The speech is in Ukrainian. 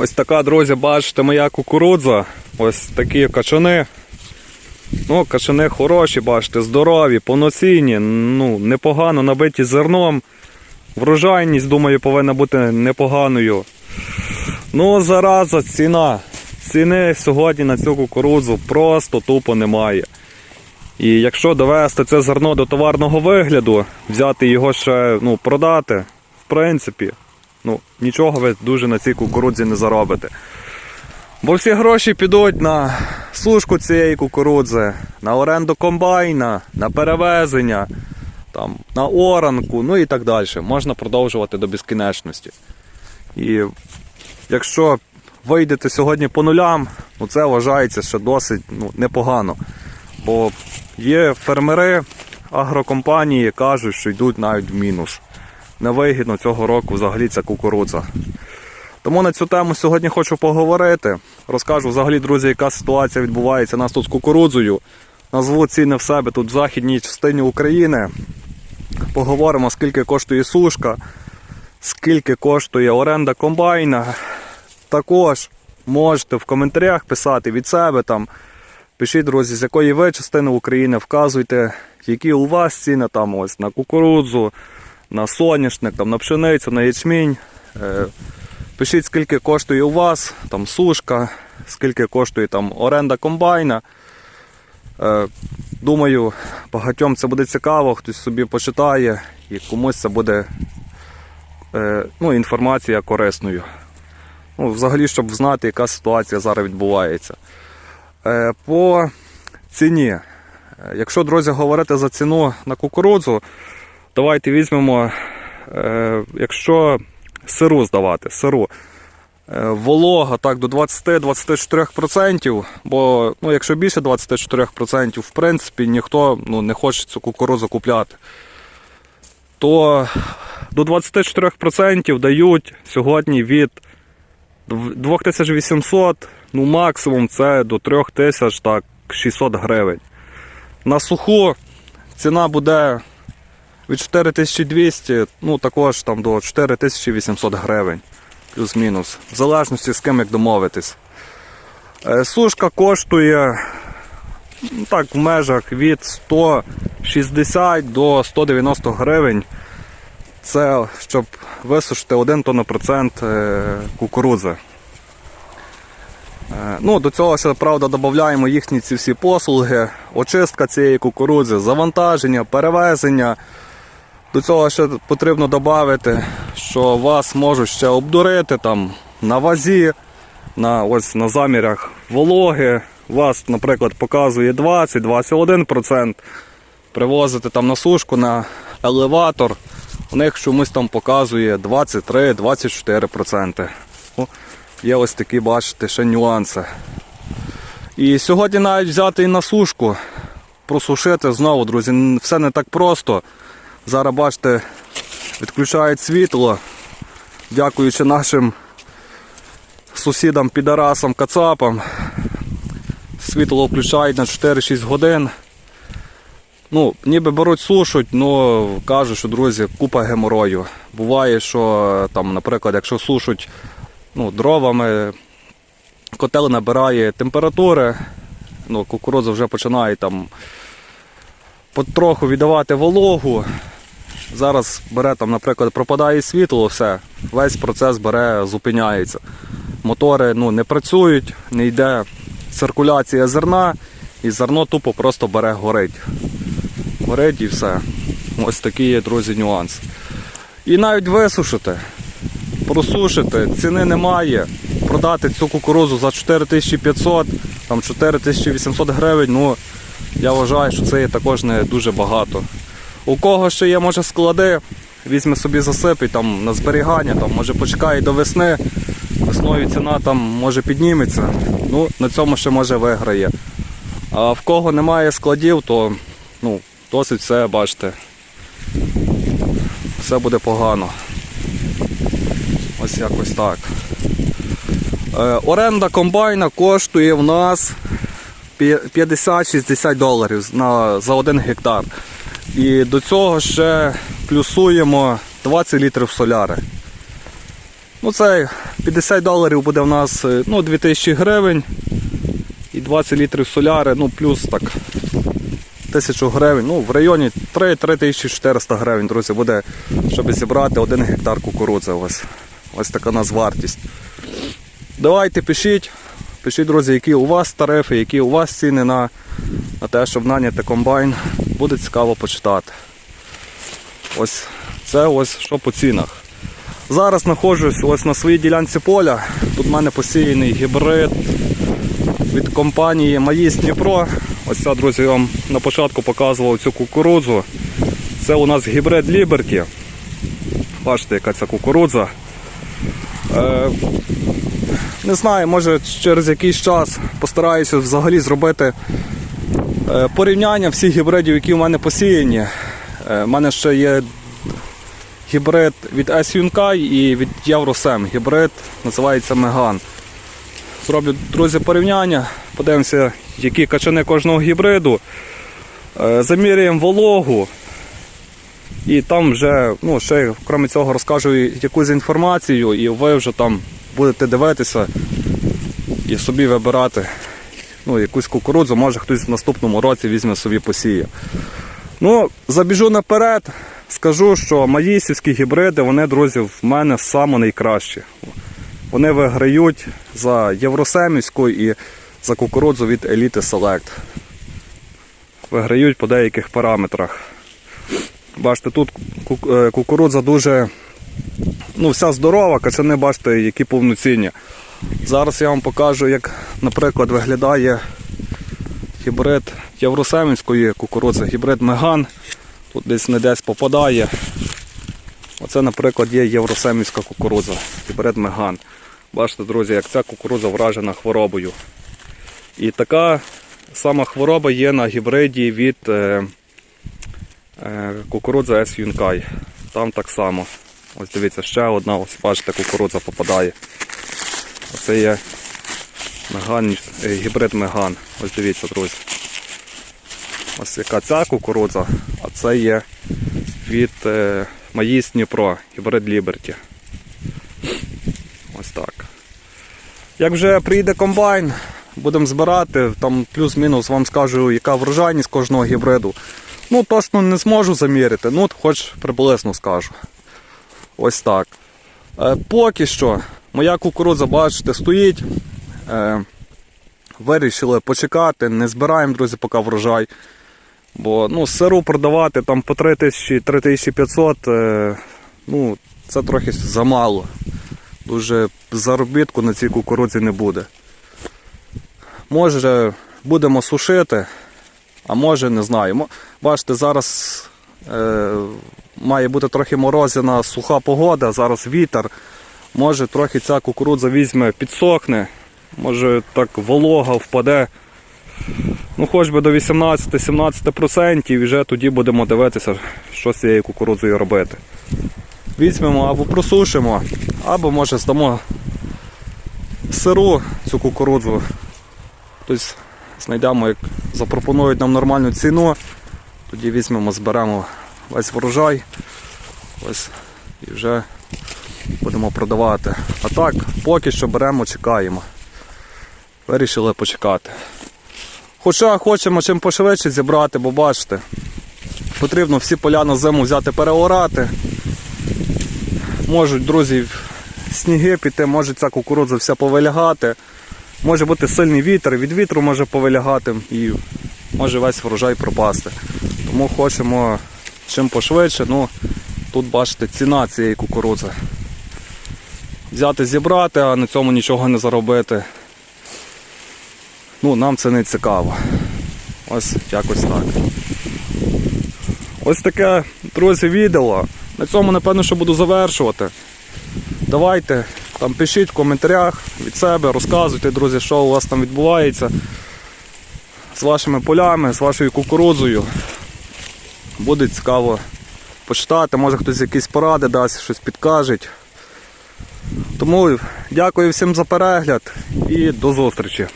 Ось така, друзі, бачите, моя кукурудза. Ось такі качани. Ну, качани хороші, бачите, здорові, повноцінні, ну, непогано набиті зерном. Врожайність, думаю, повинна бути непоганою. Ну, зараза, ціна. Ціни сьогодні на цю кукурудзу просто тупо немає. І якщо довести це зерно до товарного вигляду, взяти його ще ну, продати, в принципі, ну, нічого ви дуже на цій кукурудзі не заробите. Бо всі гроші підуть на сушку цієї кукурудзи, на оренду комбайна, на перевезення, там, на оранку, ну і так далі. Можна продовжувати до безкінечності. І якщо вийдете сьогодні по нулям, ну це вважається ще досить ну, непогано. Бо є фермери, агрокомпанії кажуть, що йдуть навіть в мінус. Невигідно цього року взагалі ця кукурудза. Тому на цю тему сьогодні хочу поговорити. Розкажу взагалі, друзі, яка ситуація відбувається у нас тут з кукурудзою. Назву ціни в себе тут в західній частині України. Поговоримо, скільки коштує сушка, скільки коштує оренда комбайна. Також можете в коментарях писати від себе там. Пишіть, друзі, з якої ви частини України, вказуйте, які у вас ціни там ось на кукурудзу, на соняшник, там, на пшеницю, на ячмінь. Е, Пишіть, скільки коштує у вас там сушка, скільки коштує там оренда комбайна. Е, Думаю, багатьом це буде цікаво, хтось собі почитає і комусь це буде е, ну, інформація корисною. Ну, взагалі, щоб знати, яка ситуація зараз відбувається. По ціні. Якщо, друзі, говорити за ціну на кукурудзу, давайте візьмемо, е, якщо сиру здавати, сиру. Е, Волога так до 20-24%, бо ну, якщо більше 24%, в принципі, ніхто ну, не хоче цю кукурудзу купляти. То до 24% дають сьогодні від 2800, ну максимум це до 3000 так, 600 гривень. На суху ціна буде від 4200, ну також там до 4800 гривень, плюс-мінус, в залежності з ким як домовитись. Е, Сушка коштує ну, так, в межах від 160 до 190 гривень. Це щоб висушити 1 тоннопроцент е, кукурудзи. Е, Ну, до цього ще, правда, додаємо їхні ці всі послуги, очистка цієї кукурудзи, завантаження, перевезення. До цього ще потрібно додати, що вас можуть ще обдурити там на вазі, на, ось, на замірях вологи. Вас, наприклад, показує 20-21%. Привозите там на сушку на елеватор. У них чомусь там показує 23-24%. Є ось такі, бачите, ще нюанси. І сьогодні навіть взяти і на сушку, просушити знову, друзі, все не так просто. Зараз бачите, відключають світло, дякуючи нашим сусідам, підарасам, кацапам. Світло включають на 4-6 годин. Ну, ніби беруть сушуть, але кажуть, що друзі, купа геморою. Буває, що там, наприклад, якщо сушуть ну, дровами, котел набирає температури, ну, кукурудза вже починає там потроху віддавати вологу. Зараз бере там, наприклад, пропадає світло, все, весь процес бере, зупиняється. Мотори ну, не працюють, не йде циркуляція зерна, і зерно тупо просто бере горить. Горить і все. Ось такий є, друзі, нюанс. І навіть висушити, просушити, ціни немає. Продати цю кукурузу за 4500, там 4800 гривень, ну я вважаю, що це є також не дуже багато. У кого ще є, може, склади, візьме собі засипить там на зберігання, там, може почекає до весни, весною ціна там може підніметься. Ну, на цьому ще може виграє. А в кого немає складів, то ну, досить все, бачите, все буде погано. Ось якось так. Е, оренда комбайна коштує в нас 50-60 доларів на, за один гектар. І до цього ще плюсуємо 20 літрів соляри. Ну це 50 доларів буде в нас е, ну, 2000 гривень і 20 літрів соляри, ну плюс так 1000 гривень, ну в районі 3-3400 гривень, друзі, буде, щоб зібрати 1 гектар кукурудзи. Ось, ось така у нас вартість. Давайте пишіть, пишіть, друзі, які у вас тарифи, які у вас ціни на, на те, щоб наняти комбайн. Буде цікаво почитати. Ось це ось що по цінах. Зараз знаходжусь ось на своїй ділянці поля. Тут в мене посіяний гібрид від компанії Маїс Дніпро. Ось це, друзі, я вам на початку показував цю кукурудзу. Це у нас гібрид Liberty. Бачите, яка ця кукурудза. Е, не знаю, може через якийсь час постараюся взагалі зробити порівняння всіх гібридів, які в мене посіяні. Е, У мене ще є гібрид від S і від Євросем. Гібрид називається Меган. Зроблю, друзі, порівняння, подивимося, які качани кожного гібриду. Е, Заміряємо вологу. І там вже, ну, ще крім цього, розкажу якусь інформацію, і ви вже там будете дивитися і собі вибирати ну, якусь кукурудзу, може хтось в наступному році візьме собі посіє. Ну, забіжу наперед, скажу, що маїсівські гібриди, вони, друзі, в мене саме найкращі. Вони виграють за Євросемівську і за кукурудзу від Elite Select. Виграють по деяких параметрах. Бачите, тут е, кукурудза дуже ну, вся здорова, качани, бачите, які повноцінні. Зараз я вам покажу, як, наприклад, виглядає гібрид Євросемівської кукурудзи, гібрид Меган. Тут десь не десь попадає. Оце, наприклад, є євросемівська кукурудза, гібрид Меган. Бачите, друзі, як ця кукурудза вражена хворобою. І така сама хвороба є на гібриді від е, е, кукурудзи S Юнкай. Там так само. Ось дивіться, ще одна, ось бачите, кукурудза попадає. Оце є меган, е, гібрид Меган. Ось дивіться, друзі. Ось яка ця кукурудза, а це є від е, Маїс Дніпро, гібрид Liberty. Ось так. Як вже приїде комбайн, будемо збирати, там плюс-мінус вам скажу, яка врожайність кожного гібриду. Ну, точно не зможу заміряти, ну, хоч приблизно скажу. Ось так. Е, поки що, моя кукурудза, бачите, стоїть. Е, вирішили почекати, не збираємо, друзі, поки врожай. Бо ну, сиру продавати там по 3000-3500, е, ну, це трохи замало. Дуже заробітку на цій кукурудзі не буде. Може будемо сушити, а може не знаю. Бачите, зараз е, має бути трохи морозяна суха погода, зараз вітер. Може трохи ця кукурудза візьме, підсохне, може так волога впаде. Ну, хоч би до 18-17% і вже тоді будемо дивитися, що з цією кукурудзою робити. Візьмемо або просушимо, або може здамо сиру цю кукурудзу. Тобто знайдемо, як запропонують нам нормальну ціну, тоді візьмемо, зберемо весь врожай. Ось і вже будемо продавати. А так, поки що беремо, чекаємо. Вирішили почекати. Хоча хочемо чим пошвидше зібрати, бо бачите, потрібно всі поля на зиму взяти переорати. Можуть, друзі, сніги піти, може ця кукурудза вся повилягати. Може бути сильний вітер, від вітру може повилягати і може весь врожай пропасти. Тому хочемо чим пошвидше. Ну, тут бачите ціна цієї кукурудзи. Взяти зібрати, а на цьому нічого не заробити. Ну, нам це не цікаво. Ось якось так. Ось таке, друзі, відео. На цьому, напевно, що буду завершувати. Давайте там пишіть в коментарях від себе, розказуйте, друзі, що у вас там відбувається з вашими полями, з вашою кукурудзою. Буде цікаво почитати, може хтось якісь поради дасть, щось підкаже. Тому дякую всім за перегляд і до зустрічі.